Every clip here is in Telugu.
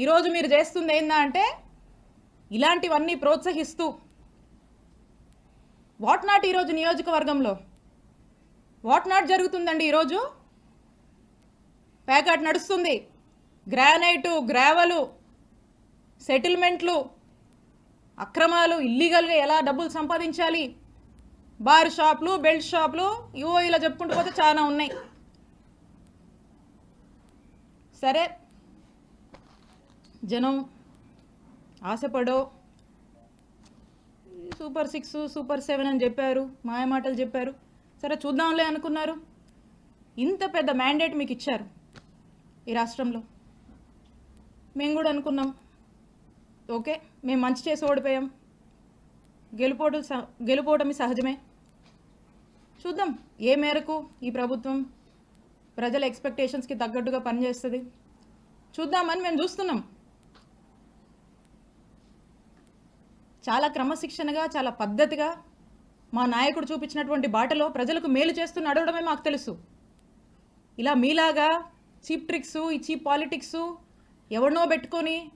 ఈరోజు మీరు చేస్తుంది ఏంటంటే ఇలాంటివన్నీ ప్రోత్సహిస్తూ వాట్ నాట్ ఈరోజు నియోజకవర్గంలో? వాట్ నాట్ జరుగుతుందండి ఈరోజు ప్యాకెట్ నడుస్తుంది. గ్రానైటు గ్రావలు సెటిల్మెంట్లు అక్రమాలు ఇల్లీగల్గా ఎలా డబ్బులు సంపాదించాలి? బార్ షాప్లు బెల్ట్ షాప్లు ఇవో ఇలా చెప్పుకుంటూ పోతే చాలా ఉన్నాయి. సరే జనం ఆశపడో. సూపర్ సిక్స్ సూపర్ సెవెన్ అని చెప్పారు మాయమాటలు చెప్పారు. సరే చూద్దాంలే అనుకున్నారు. ఇంత పెద్ద మ్యాండేట్ మీకు ఇచ్చారు ఈ రాష్ట్రంలో. మేము కూడా అనుకున్నాం. ఓకే మేము మంచి చేసి ఓడిపోయాం. గెలుపోటు గెలుపోవటమి సహజమే. చూద్దాం ఏ మేరకు ఈ ప్రభుత్వం ప్రజల ఎక్స్పెక్టేషన్స్కి తగ్గట్టుగా పనిచేస్తుంది. చూద్దామని మేము చూస్తున్నాం. చాలా క్రమశిక్షణగా చాలా పద్ధతిగా మా నాయకుడు చూపించినటువంటి బాటలో ప్రజలకు మేలు చేస్తూ నడవడమే మాకు తెలుసు. ఇలా మీలాగా చీప్ ట్రిక్స్ ఈ చీప్ పాలిటిక్స్ ఎవడనో పెట్టుకొని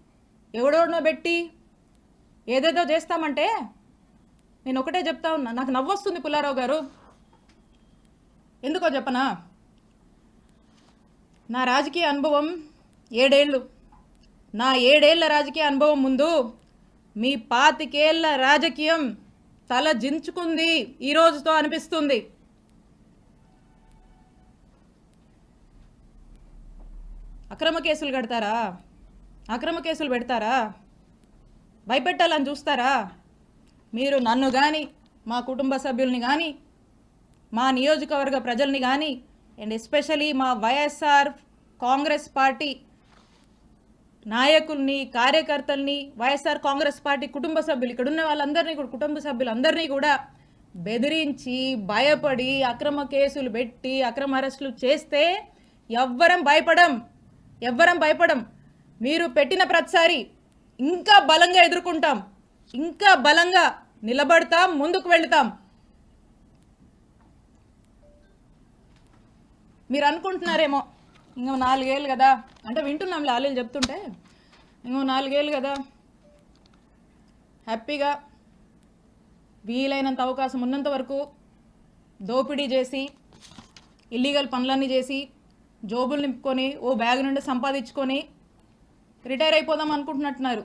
ఎవడెవడనో పెట్టి ఏదేదో చేస్తామంటే నేను ఒకటే చెప్తా ఉన్నా నాకు నవ్వొస్తుంది పుల్లారావు గారు. ఎందుకో చెప్పనా? నా రాజకీయ అనుభవం ఏడేళ్ళు. నా ఏడేళ్ళ రాజకీయ అనుభవం ముందు మీ పాతికేళ్ళ రాజకీయం తల జించుకుంది ఈ రోజుతో అనిపిస్తుంది. అక్రమ కేసులు కడతారా? అక్రమ కేసులు పెడతారా? భయపెట్టాలని చూస్తారా? మీరు నన్ను కానీ మా కుటుంబ సభ్యుల్ని కానీ మా నియోజకవర్గ ప్రజల్ని కానీ అండ్ ఎస్పెషలీ మా వైఎస్ఆర్ కాంగ్రెస్ పార్టీ నాయకుల్ని కార్యకర్తల్ని వైఎస్ఆర్ కాంగ్రెస్ పార్టీ కుటుంబ సభ్యులు ఇక్కడ ఉన్న వాళ్ళందరినీ కూడా కుటుంబ సభ్యులందరినీ కూడా బెదిరించి భయపడి అక్రమ కేసులు పెట్టి అక్రమ అరెస్టులు చేస్తే ఎవ్వరం భయపడం ఎవ్వరం భయపడం. మీరు పెట్టిన ప్రతిసారి ఇంకా బలంగా ఎదుర్కొంటాం ఇంకా బలంగా నిలబడతాం ముందుకు వెళతాం. మీరు అనుకుంటున్నారేమో ఇంకో నాలుగేళ్ళు కదా. అంటే వింటున్నాం లాలీలు చెప్తుంటే. ఇంకో నాలుగేళ్ళు కదా. హ్యాపీగా వీలైనంత అవకాశం ఉన్నంత వరకు దోపిడీ చేసి ఇల్లీగల్ పనులన్నీ చేసి జోబులు నింపుకొని ఓ బ్యాగ్ నుండి సంపాదించుకొని రిటైర్ అయిపోదాం అనుకుంటున్నట్టున్నారు.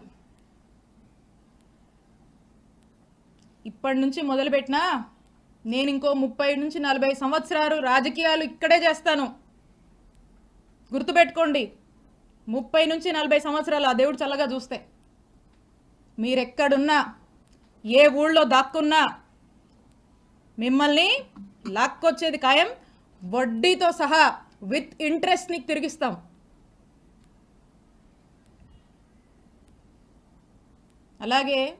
ఇప్పటి నుంచి మొదలుపెట్టినా నేను ఇంకో ముప్పై నుంచి నలభై సంవత్సరాలు రాజకీయాలు ఇక్కడే చేస్తాను. గుర్తుపెట్టుకోండి. ముప్పై నుంచి నలభై సంవత్సరాలు ఆ దేవుడు చల్లగా చూస్తే. మీరెక్కడున్నా ఏ ఊళ్ళో దాక్కున్నా మిమ్మల్ని లాక్కొచ్చేది ఖాయం వడ్డీతో సహా విత్ ఇంట్రెస్ట్ నీకు తిరిగిస్తాం. అలాగే